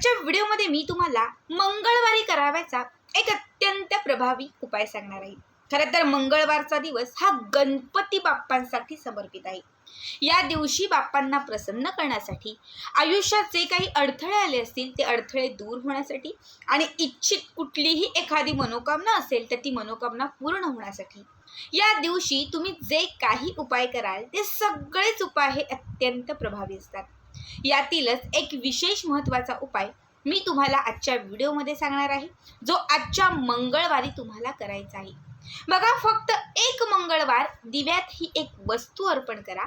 आजच्या व्हिडिओमध्ये मी तुम्हाला मंगळवारी करावायचा एक अत्यंत प्रभावी उपाय सांगणार आहे. खरं तर मंगळवारचा दिवस हा गणपती बाप्पांसाठी समर्पित आहे. या दिवशी बाप्पांना प्रसन्न करण्यासाठी आयुष्यात जे काही अडथळे आले असतील ते अडथळे दूर होण्यासाठी आणि इच्छित कुठलीही एखादी मनोकामना असेल तर ती मनोकामना पूर्ण होण्यासाठी या दिवशी तुम्ही जे काही उपाय कराल ते सगळेच उपाय हे अत्यंत प्रभावी असतात. यातीलच एक विशेष महत्त्वाचा उपाय मी तुम्हाला आजच्या व्हिडिओमध्ये सांगणार आहे. जो आजच्या मंगळवारी तुम्हाला करायचा आहे. बघा फक्त एक मंगळवार दिव्यात ही एक वस्तू अर्पण करा.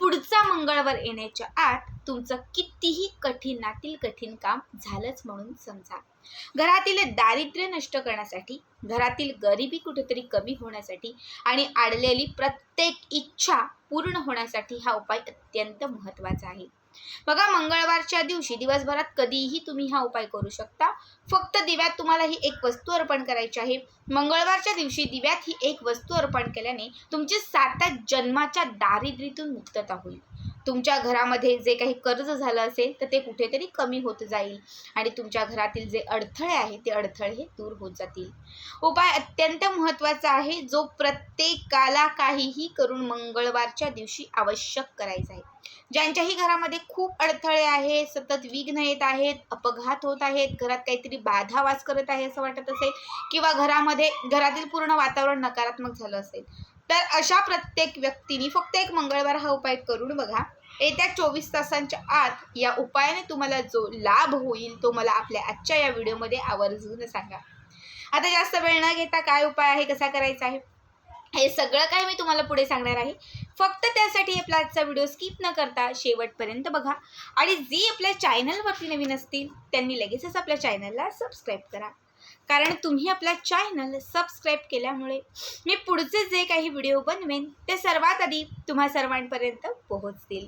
पुढचा मंगळवार येण्याच्या आत तुमचं कितीही कठीणातील कठीण काम झालंच म्हणून समजा. घरातील दारिद्र्य नष्ट करण्यासाठी घरातील गरिबी कुठेतरी कमी होण्यासाठी आणि आडलेली प्रत्येक इच्छा पूर्ण होण्यासाठी हा उपाय अत्यंत महत्त्वाचा आहे. बघा मंगळवारच्या दिवशी दिवसभरात कधीही तुम्ही हा उपाय करू शकता. फक्त दिव्यात तुम्हाला ही एक वस्तू अर्पण करायची आहे. मंगळवारच्या दिवशी दिव्यात ही एक वस्तू अर्पण केल्याने तुमची सात जन्माच्या दारिद्र्यातून मुक्तता होईल. तुमच्या घरामध्ये जे काही कर्ज झालं असेल तर ते कुठेतरी कमी होत जाईल आणि तुमच्या घरातील जे अडथळे आहेत ते अडथळे हे दूर होत जातील. उपाय अत्यंत महत्त्वाचा आहे जो प्रत्येकाला काहीही करून मंगळवारच्या दिवशी आवश्यक करायचा आहे. ज्यांच्याही घरामध्ये खूप अडथळे आहेत सतत विघ्न येत आहेत अपघात होत आहेत घरात काहीतरी बाधा वास करत आहे असं वाटत असेल किंवा घरामध्ये घरातील पूर्ण वातावरण नकारात्मक झालं असेल तर अशा प्रत्येक व्यक्तीने फक्त एक मंगळवार हा उपाय करून बघा. येत्या चोवीस तासांच्या आत या उपायाने तुम्हाला जो लाभ होईल तो मला आपल्या आजच्या या व्हिडिओमध्ये आवर्जून सांगा. आता जास्त वेळ न घेता काय उपाय आहे कसा करायचा आहे? हे सगळं काय मी तुम्हाला पुढे सांगणार आहे. फक्त त्यासाठी आपला आजचा व्हिडिओ स्किप न करता शेवटपर्यंत बघा. आणि जे आपल्या चॅनलवरती नवीन असतील त्यांनी लगेचच आपल्या चॅनलला सबस्क्राईब करा. कारण तुम्ही आपला चॅनल सबस्क्राईब केल्यामुळे मी पुढचे जे काही व्हिडिओ बनवेन ते सर्वात आधी तुम्हा सर्वांपर्यंत पोहोचतील.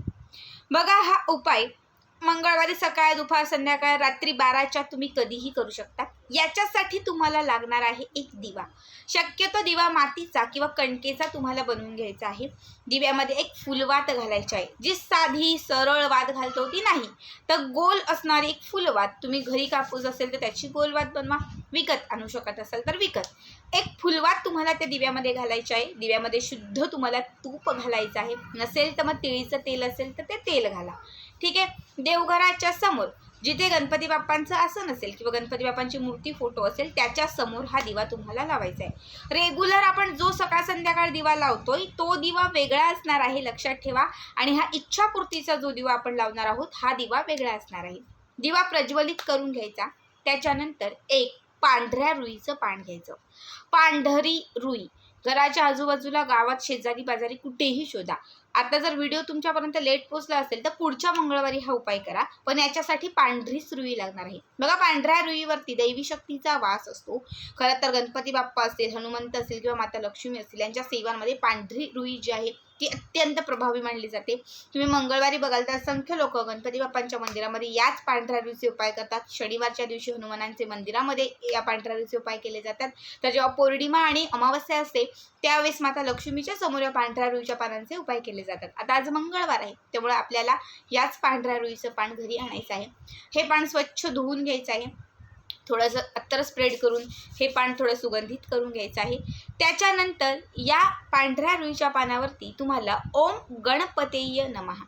बघा हा उपाय. मंगळवारी सकाळ दुपार संध्याकाळ रात्री बाराच्या तुम्ही कधीही करू शकता. याच्यासाठी तुम्हाला लागणार आहे एक दिवा. शक्यतो दिवा मातीचा किंवा कणकेचा तुम्हाला बनवून घ्यायचा आहे. दिव्यामध्ये एक फुलवात घालायची आहे. जी साधी सरळ वात घालतो ती नाही तर गोल असणारी एक फुलवात तुम्ही घरी कापूस असेल तर त्याची गोलवात बनवा. विकत आणू शकत असाल तर विकत. एक फुलवात तुम्हाला त्या दिव्यामध्ये घालायची आहे. दिव्यामध्ये शुद्ध तुम्हाला तूप घालायचं आहे. नसेल तर मग तिळीचं तेल असेल तर ते तेल घाला. ठीक आहे? देवघराच्या समोर जिथे गणपती बाप्पांचं आसन असेल किंवा गणपती बाप्पांची मूर्ती फोटो असेल त्याच्यासमोर हा दिवा तुम्हाला लावायचा आहे. रेग्युलर आपण जो सकाळ संध्याकाळ दिवा लावतोय तो दिवा वेगळा असणार आहे लक्षात ठेवा. आणि हा इच्छापूर्तीचा जो दिवा आपण लावणार आहोत हा दिवा वेगळा असणार आहे. दिवा प्रज्वलित करून घ्यायचा. त्याच्यानंतर एक पांढऱ्या रुईचं पान घ्यायचं. पांढरी रुई. घराच्या आजूबाजूला गावात शेजारी बाजारी कुठेही शोधा. आता जर व्हिडिओ तुमच्यापर्यंत लेट पोचला असेल तर पुढच्या मंगळवारी हा उपाय करा. पण याच्यासाठी पांढरीच रुई लागणार आहे. बघा पांढऱ्या रुईवरती दैवी शक्तीचा वास असतो. खरं तर गणपती बाप्पा असेल हनुमंत असेल किंवा माता लक्ष्मी असेल यांच्या सेवांमध्ये पांढरी रुई जी आहे ती अत्यंत प्रभावी मानली जाते. तुम्ही मंगळवारी बघाल तर असंख्य लोक गणपती बाप्पांच्या मंदिरामध्ये याच पांढऱ्या दिवशी उपाय करतात. शनिवारच्या दिवशी हनुमानांचे मंदिरामध्ये या पांढऱ्या दिवशी उपाय केले जातात. तर जेव्हा पौर्णिमा आणि अमावस्या असते त्यावेळेस माता लक्ष्मीच्या समोर या पांढऱ्या रुईच्या पानांचे उपाय केले जातात. आता आज मंगळवार आहे त्यामुळे आपल्याला याच पांढऱ्या रुईचं पान घरी आणायचं आहे. हे पान स्वच्छ धुवून घ्यायचं आहे. थोडंसं अत्तर स्प्रेड करून हे पान थोडं सुगंधित करून घ्यायचं आहे. त्याच्यानंतर या पांढऱ्या रुईच्या पानावरती तुम्हाला ओम गणपतेय नमहा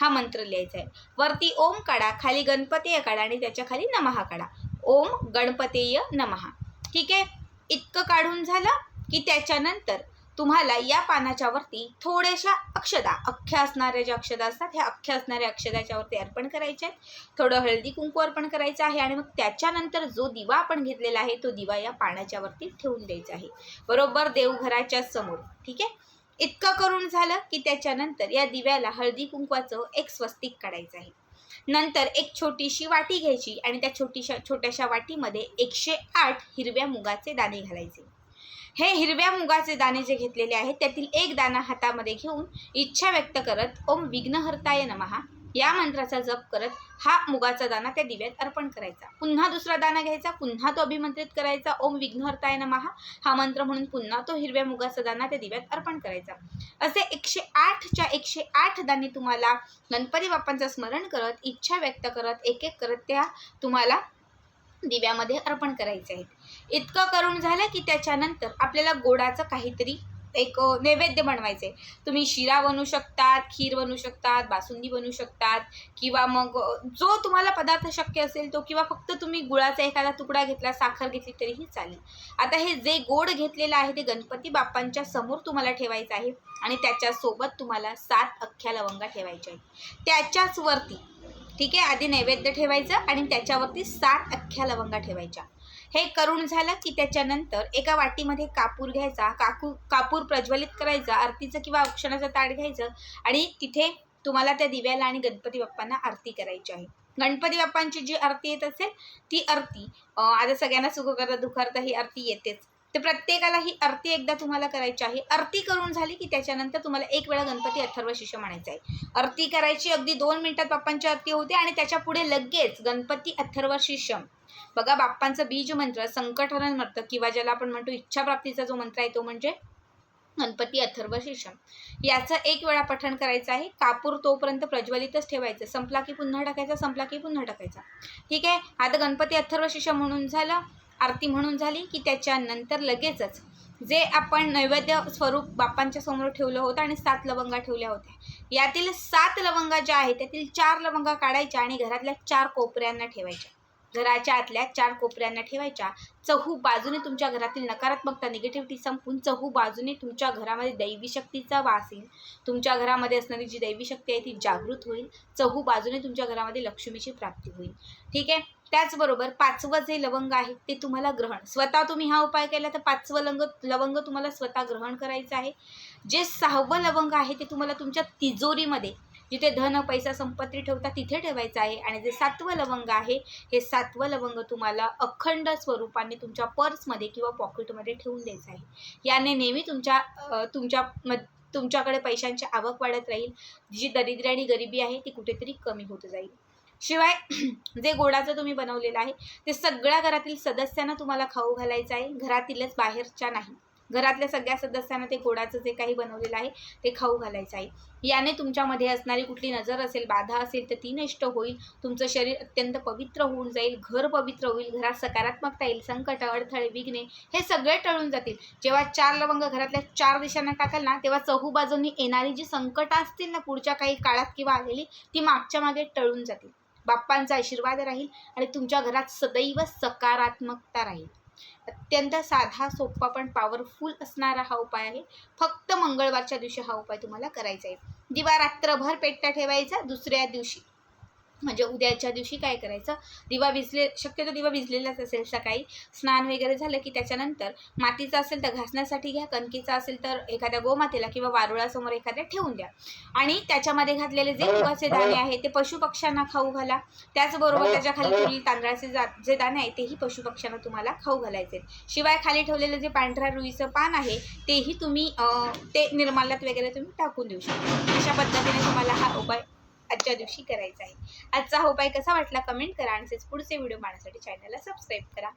हा मंत्र लिहायचा आहे. वरती ओम काढा खाली गणपतेय काढा आणि त्याच्याखाली नमहा काढा. ओम गणपतेय नमहा ठीक आहे? इतकं काढून झालं की त्याच्यानंतर तुम्हाला या पानाच्या वरती थोड्याशा अक्षदा अख्ख्या असणाऱ्या ज्या अक्षदा असतात ह्या अख्ख्या असणाऱ्या अक्षदाच्या वरती अर्पण करायचे आहेत. थोडं हळदी कुंकू अर्पण करायचं आहे आणि मग त्याच्यानंतर जो दिवा आपण घेतलेला आहे तो दिवा या पानाच्या वरती ठेवून द्यायचा आहे. बरोबर देवघराच्या समोर ठीक आहे? इतकं करून झालं की त्याच्यानंतर या दिव्याला हळदी कुंकवाचं एक स्वस्तिक काढायचं आहे. नंतर एक छोटीशी वाटी घ्यायची आणि त्या छोटीशा छोट्याशा वाटीमध्ये एकशे आठ हिरव्या मुगाचे दाणे घालायचे. हे हिरव्या मुगाचे दाणे जे घेतलेले आहेत त्यातील एक दाणा हातामध्ये घेऊन इच्छा व्यक्त करत ओम विघ्नहर्ताय नमहा या मंत्राचा जप करत हा मुगाचा दाणा त्या दिव्यात अर्पण करायचा. पुन्हा दुसरा दाणा घ्यायचा पुन्हा तो अभिमंत्रित करायचा ओम विघ्नहर्ताय नमहा हा मंत्र म्हणून पुन्हा तो हिरव्या मुगाचा दाणा त्या दिव्यात अर्पण करायचा. असे एकशे आठच्या एकशे आठ दाणे तुम्हाला गणपती बाप्पांचं स्मरण करत इच्छा व्यक्त करत एक एक करत त्या तुम्हाला दिव्यामध्ये अर्पण करायचे आहेत. इतकं करून झालं की त्याच्यानंतर आपल्याला गोडाचं काहीतरी एक नैवेद्य बनवायचे तुम्ही शिरा बनवू शकतात खीर बनवू शकतात बासुंदी बनवू शकतात किंवा मग जो तुम्हाला पदार्थ शक्य असेल तो किंवा फक्त तुम्ही गुळाचा एखादा तुकडा घेतला साखर घेतली तरीही चालेल. आता हे जे गोड घेतलेलं आहे ते गणपती बाप्पांच्या समोर तुम्हाला ठेवायचं आहे आणि त्याच्यासोबत तुम्हाला सात अख्ख्या लवंगा ठेवायच्या आहेत. त्याच्याच वरती ठीक आहे? आधी नैवेद्य ठेवायचं आणि त्याच्यावरती सात अख्ख्या लवंगा ठेवायच्या. हे करून झालं की त्याच्यानंतर एका वाटीमध्ये कापूर घ्यायचा. काकू कापूर प्रज्वलित करायचा आरतीचं किंवा औक्षणाचं ताट घ्यायचं आणि तिथे तुम्हाला त्या दिव्याला आणि गणपती बाप्पांना आरती करायची आहे. गणपती बाप्पांची जी आरती येत असेल ती आरती आता सगळ्यांना सुख करता दुखारता ही आरती येतेच. तर प्रत्येकाला ही आरती एकदा तुम्हाला करायची आहे. आरती करून झाली की त्याच्यानंतर तुम्हाला एक वेळा गणपती अथर्व शिष्य म्हणायचं आहे. आरती करायची अगदी दोन मिनिटात बाप्पांची आरती होते आणि त्याच्या पुढे लगेच गणपती अथर्व शिष्य. बघा बाप्पांचं बीज मंत्र संकटहरण मंत्र किंवा ज्याला आपण म्हणतो इच्छाप्राप्तीचा जो मंत्र आहे तो म्हणजे गणपती अथर्व शीर्षम याचं एक वेळा पठण करायचं आहे. कापूर तोपर्यंत प्रज्वलितच ठेवायचं. संपला की पुन्हा टाकायचा संपला की पुन्हा टाकायचा. ठीक आहे? आता गणपती अथर्व शीर्षम म्हणून झालं. आरती म्हणून झाली की त्याच्यानंतर लगेचच जे आपण नैवेद्य स्वरूप बाप्पांच्या समोर ठेवलं होतं आणि सात लवंगा ठेवल्या होत्या. यातील सात लवंगा ज्या आहेत त्यातील चार लवंगा काढायच्या आणि घरातल्या चार कोपऱ्यांना ठेवायच्या. घराच्या आतल्या चार कोपऱ्यांना ठेवायच्या. चहू बाजूने तुमच्या घरातील नकारात्मकता निगेटिव्हिटी संपून चहू बाजूने तुमच्या घरामध्ये दैवी शक्तीचा वास येईल. तुमच्या घरामध्ये असणारी जी दैवी शक्ती आहे ती जागृत होईल. चहू बाजूने तुमच्या घरामध्ये लक्ष्मीची प्राप्ती होईल. ठीक आहे? त्याचबरोबर पाचवं जे लवंग आहे ते तुम्हाला ग्रहण. स्वतः तुम्ही हा उपाय केला तर पाचवं लंग लवंग तुम्हाला स्वतः ग्रहण करायचं आहे. जे सहावं लवंग आहे ते तुम्हाला तुमच्या तिजोरीमध्ये जिथे धन पैसा संपत्ती ठेवता तिथे ठेवायचं आहे. आणि जे सातवं लवंग आहे हे सातवं लवंग तुम्हाला अखंड स्वरूपाने तुमच्या पर्समध्ये किंवा पॉकेटमध्ये ठेवून द्यायचं आहे. याने नेहमी तुमच्या तुमच्या म तुमच्याकडे पैशांची आवक वाढत राहील. जी दरिद्र आणि गरिबी आहे ती कुठेतरी कमी होत जाईल. शिवाय जे गोडाचं तुम्ही बनवलेलं आहे ते सगळ्या घरातील सदस्यांना तुम्हाला खाऊ घालायचं आहे. घरातीलच बाहेरच्या नाही. घरातल्या सगळ्या सदस्यांना ते गोडाचं जे काही बनवलेलं आहे ते खाऊ घालायचं आहे. याने तुमच्यामध्ये असणारी कुठली नजर असेल बाधा असेल तर ती नष्ट होईल. तुमचं शरीर अत्यंत पवित्र होऊन जाईल. घर पवित्र होईल. घरात सकारात्मकता येईल. संकट अडथळे विघ्ने हे सगळे टळून जातील. जेव्हा चार लवंग घरातल्या चार दिशांना टाकाल ना तेव्हा चहूबाजूंनी येणारी जी संकटं असतील ना पुढच्या काही काळात किंवा आलेली ती मागच्या मागे टळून जातील. बाप्पांचा आशीर्वाद राहील आणि तुमच्या घरात सदैव सकारात्मकता राहील. अत्यंत साधा सोपा पण पॉवरफुल असणारा हा उपाय आहे. फक्त मंगळवारच्या दिवशी हा उपाय तुम्हाला करायचा आहे. दिवा रात्रभर पेटता ठेवायचा दुसऱ्या दिवशी म्हणजे उद्याच्या दिवशी काय करायचं? दिवा विजले शक्यतो दिवा विजलेलाच असेल सकाळी. स्नान वगैरे झालं की त्याच्यानंतर मातीचा असेल तर घासण्यासाठी घ्या कणकीचा असेल तर एखाद्या गोमातेला किंवा वारुळासमोर एखाद्या ठेवून द्या. आणि त्याच्यामध्ये घातलेले जे मुगाचे दाणे आहे ते पशुपक्ष्यांना खाऊ घाला. त्याचबरोबर त्याच्याखाली ठेवलेले तांदळाचे जा जे दाणे आहे तेही पशुपक्ष्यांना तुम्हाला खाऊ घालायचे शिवाय खाली ठेवलेलं जे पांढऱ्या रुईचं पान आहे तेही तुम्ही ते निर्माल्यात वगैरे तुम्ही टाकून देऊ शकता. अशा पद्धतीने तुम्हाला हा उपाय आजच्या दिवशी करायचा आहे. आजचा हा उपाय कसा वाटला कमेंट करा आणि पुढचे व्हिडिओ पाहण्यासाठी चॅनलला सबस्क्राईब करा.